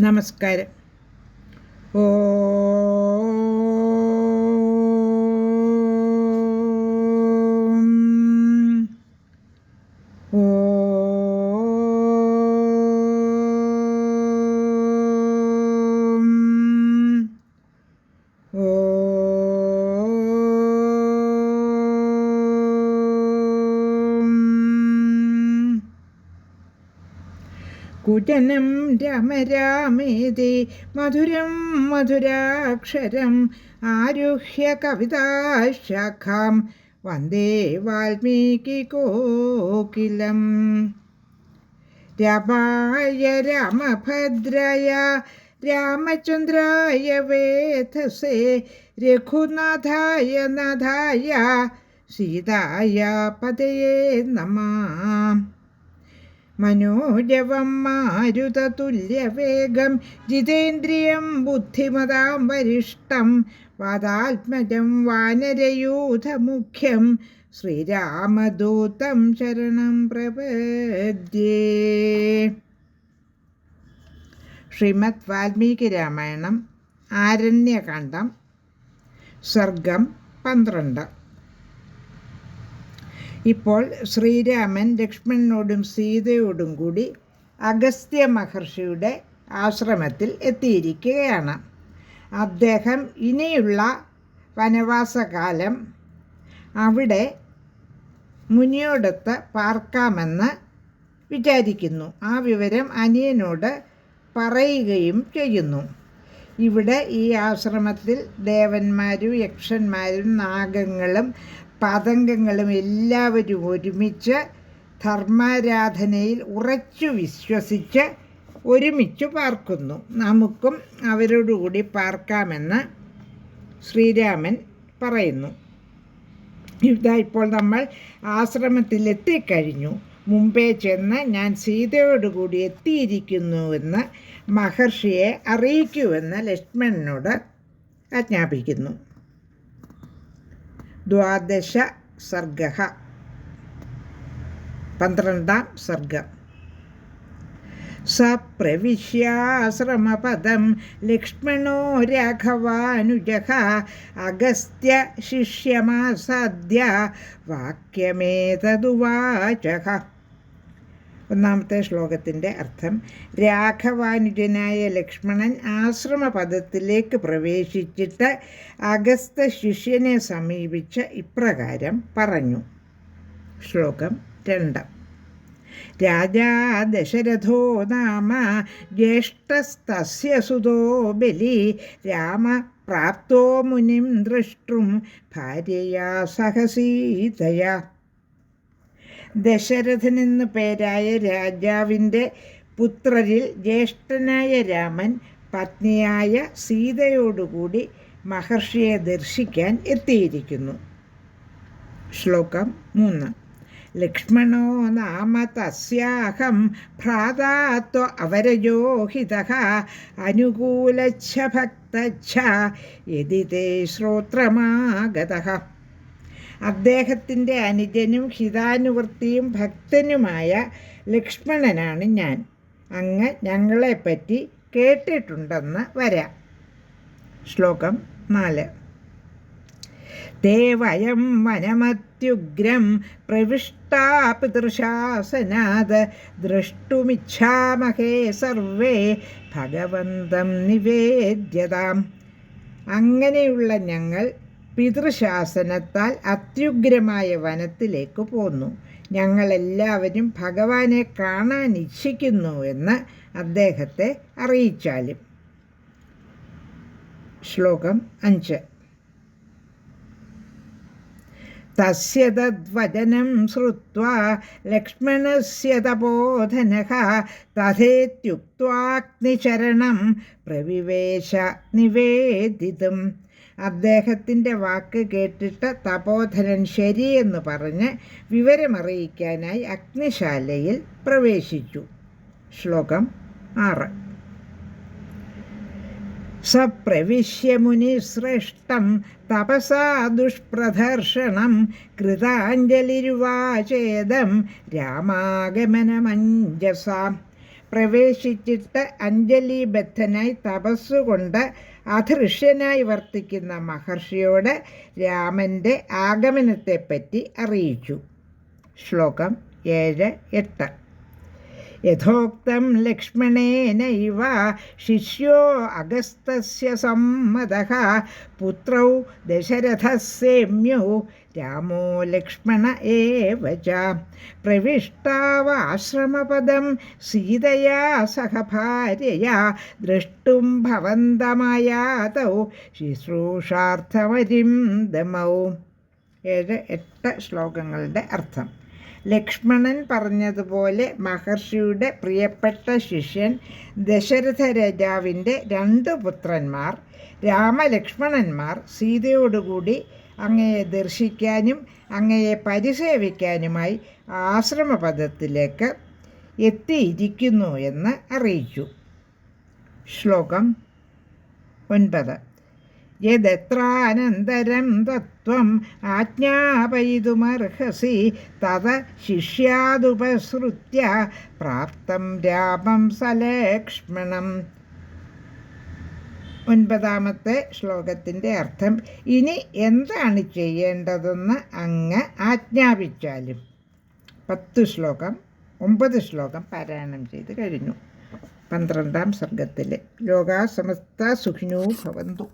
നമസ്കാരം. कुटनं रम रामेति मधुरं मधुराक्षरम् आरुह्य कविताशाखां वंदे वाल्मीकिकोकिलम् रमाय रामभद्राय रामचन्द्राय वेथसे रघुनाथाय नधाय सीताया पदये नमः മനോജവം മാരുതതുല്യവേഗം ജിതേന്ദ്രിയം ബുദ്ധിമതാം വരിഷ്ടം വാദാത്മജം വാനരയൂഥമുഖ്യം ശ്രീരാമദൂതം ശരണം പ്രപദ്യേ. ശ്രീമദ് വാൽമീകി രാമായണം ആരണ്യകാന്ഡം സർഗം പന്ത്രണ്ട്. ഇപ്പോൾ ശ്രീരാമൻ ലക്ഷ്മണനോടും സീതയോടും കൂടി അഗസ്ത്യ മഹർഷിയുടെ ആശ്രമത്തിൽ എത്തിയിരിക്കുകയാണ്. അദ്ദേഹം ഇനിയുള്ള വനവാസകാലം അവിടെ മുനിയോടൊത്ത് പാർക്കാമെന്ന് വിചാരിക്കുന്നു. ആ വിവരം അനിയനോട് പറയുകയും ചെയ്യുന്നു. ഇവിടെ ഈ ആശ്രമത്തിൽ ദേവന്മാരും യക്ഷന്മാരും നാഗങ്ങളും പതംഗങ്ങളും എല്ലാവരും ഒരുമിച്ച് ധർമാരാധനയിൽ ഉറച്ചു വിശ്വസിച്ച് ഒരുമിച്ച് പാർക്കുന്നു. നമുക്കും അവരോടുകൂടി പാർക്കാമെന്ന് ശ്രീരാമൻ പറയുന്നു. ഇതാ ഇപ്പോൾ നമ്മൾ ആശ്രമത്തിലെത്തിക്കഴിഞ്ഞു. മുമ്പേ ചെന്ന് ഞാൻ സീതയോടുകൂടി എത്തിയിരിക്കുന്നുവെന്ന് മഹർഷിയെ അറിയിക്കുമെന്ന് ലക്ഷ്മണനോട് ആജ്ഞാപിക്കുന്നു. ദ്വാദശ സർഗ. പന്ത്രണ്ടാം സർഗം. സപ്രവിശ്യാശ്രമപദം ലക്ഷ്മണോ രാഘവാനുജ. അഗസ്ത്യ ശിഷ്യമാസാദ്യ വാക്യമേതതുവാച ഒന്നാമത്തെ ശ്ലോകത്തിന്റെ അർത്ഥം രാഘവാനുജനായ ലക്ഷ്മണൻ ആശ്രമ പദത്തിലേക്ക് പ്രവേശിച്ചിട്ട് അഗസ്ത ശിഷ്യനെ സമീപിച്ച് ഇപ്രകാരം പറഞ്ഞു. ശ്ലോകം രണ്ട്. രാജാ ദശരഥോ നാമ ജ്യേഷ്ഠസ്തസ്യ സുതോ ബലി രാമ പ്രാപ്തോ മുനിം ദ്രഷ്ടും ഭാര്യയാ സഹസീതയാ. ദശരഥൻ എന്നു പേരായ രാജാവിന്റെ പുത്രരിൽ ജ്യേഷ്ഠനായ രാമൻ പത്നിയായ സീതയോടുകൂടി മഹർഷിയെ ദർശിക്കാൻ എത്തിയിരിക്കുന്നു. ശ്ലോകം മൂന്ന്. ലക്ഷ്മണോ നാമ തസ്യാഹം ഭ്രാതാത്വ അവരജോഹിത അനുകൂലച്ഛ ഭക്തച്ഛ യതി തേ ശ്രോത്രമാഗത. അദ്ദേഹത്തിന്റെ അനുജനും ഹിതാനുവൃത്തിയും ഭക്തനുമായ ലക്ഷ്മണനാണ് ഞാൻ. അങ്ങ് ഞങ്ങളെപ്പറ്റി കേട്ടിട്ടുണ്ടെന്ന് വരാം. ശ്ലോകം നാല്. ദേവയം വനമത്യുഗ്രം പ്രവിഷ്ടാ പിതൃശാസനാത് ദ്രഷ്ടുമിച്ഛാമഹേ സർവേ ഭഗവന്തം നിവേദ്യതാം. അങ്ങനെയുള്ള ഞങ്ങൾ പിതൃശാസനത്താൽ അത്യുഗ്രമായ വനത്തിലേക്ക് പോന്നു. ഞങ്ങളെല്ലാവരും ഭഗവാനെ കാണാൻ ഇച്ഛിക്കുന്നു എന്ന് അദ്ദേഹത്തെ അറിയിച്ചാലും. ശ്ലോകം അഞ്ച്. തസ്യ തദ്വചനം ശ്രുത്വാ ലക്ഷ്മണസ്യ തപോധനഃ പ്രവിവേശ നിവേദിതും. അദ്ദേഹത്തിന്റെ വാക്ക് കേട്ടിട്ട് തപോധനൻ ശരിയെന്ന് പറഞ്ഞ് വിവരമറിയിക്കാനായി അഗ്നിശാലയിൽ പ്രവേശിച്ചു. ശ്ലോകം ആറ്. സപ്രവിശ്യ മുനിശ്രേഷ്ഠം തപസാ ദുഷ്പ്രദർശനം കൃതാഞ്ജലിരുവാചേദം രാമാഗമനമഞ്ജസാം. പ്രവേശിച്ചിട്ട് അഞ്ജലിബദ്ധനായി തപസ്സുകൊണ്ട് അധൃഷ്യനായി വർത്തിക്കുന്ന മഹർഷിയോട് രാമന്റെ ആഗമനത്തെപ്പറ്റി അറിയിച്ചു. ശ്ലോകം ഏഴ് എട്ട്. യഥോക്തം ലക്ഷ്മണേനൈവ ശിഷ്യോ അഗസ്തസ്യ സമ്മതഃ പുത്രൗ ദശരഥസേമ്യൗ രാമോ ലക്ഷ്മണ ഏവ ച പ്രവിഷ്ടാവാശ്രമപദം സീതയാ സഹ ഭാര്യയാ ദ്രഷ്ടും ഭവന്തമായാതൗ ശുശ്രൂഷാർത്ഥമരിം ദമൗ ഏഴ് എട്ട് ശ്ലോകങ്ങളുടെ അർത്ഥം। ലക്ഷ്മണൻ പറഞ്ഞതുപോലെ മഹർഷിയുടെ പ്രിയപ്പെട്ട ശിഷ്യൻ ദശരഥ രാജാവിന്റെ രണ്ട് പുത്രന്മാർ രാമലക്ഷ്മണന്മാർ സീതയോടുകൂടി അങ്ങയെ ദർശിക്കാനും അങ്ങയെ പരിസേവിക്കാനുമായി ആശ്രമപദത്തിലേക്ക് എത്തിയിരിക്കുന്നു എന്ന് അറിയിച്ചു. ശ്ലോകം ഒൻപത്. യദത്രാനന്തരം തത്വം ആജ്ഞാപയിതുമർഹസി. തത ശിഷ്യാതുപസൃത്യ പ്രാപ്തം രാമം സലക്ഷ്മണം. ഒൻപതാമത്തെ ശ്ലോകത്തിന്റെ അർത്ഥം ഇനി എന്താണ് ചെയ്യേണ്ടതെന്ന് അങ്ങ് ആജ്ഞാപിച്ചാലും. പത്ത് ശ്ലോകം ഒമ്പത് ശ്ലോകം പാരായണം ചെയ്ത് കഴിഞ്ഞു. പന്ത്രണ്ടാം സർഗത്തിലെ ലോകാ സമസ്ത സുഖിനോ ഭവന്തു.